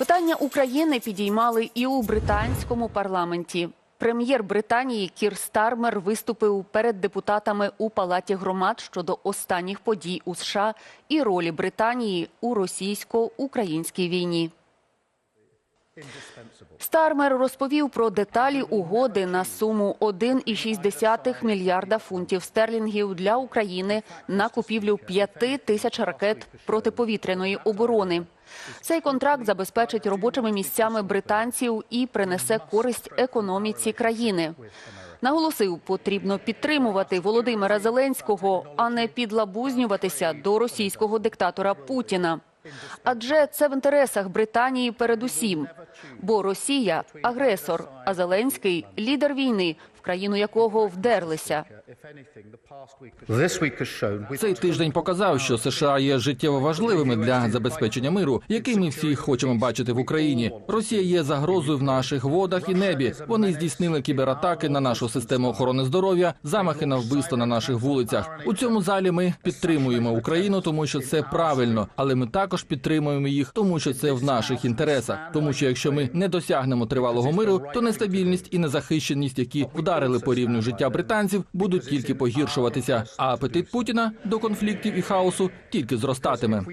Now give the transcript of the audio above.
Питання України підіймали і у британському парламенті. Прем'єр Британії Кір Стармер виступив перед депутатами у палаті громад щодо останніх подій у США і ролі Британії у російсько-українській війні. Стармер розповів про деталі угоди на суму 1,6 мільярда фунтів стерлінгів для України на купівлю 5 тисяч ракет протиповітряної оборони. Цей контракт забезпечить робочими місцями британців і принесе користь економіці країни. Наголосив, потрібно підтримувати Володимира Зеленського, а не підлабузнюватися до російського диктатора Путіна. Адже це в інтересах Британії передусім, бо Росія агресор, а Зеленський лідер війни, в країну якого вдерлися. Цей тиждень показав, що США є життєво важливими для забезпечення миру, який ми всі хочемо бачити в Україні. Росія є загрозою в наших водах і небі. Вони здійснили кібератаки на нашу систему охорони здоров'я, замахи на вбивство на наших вулицях. У цьому залі ми підтримуємо Україну, тому що це правильно, але ми також підтримуємо їх, тому що це в наших інтересах. Тому що якщо ми не досягнемо тривалого миру, то нестабільність і незахищеність, які вдарили по рівню життя британців, будуть тільки погіршуватися. А апетит Путіна до конфліктів і хаосу тільки зростатиме.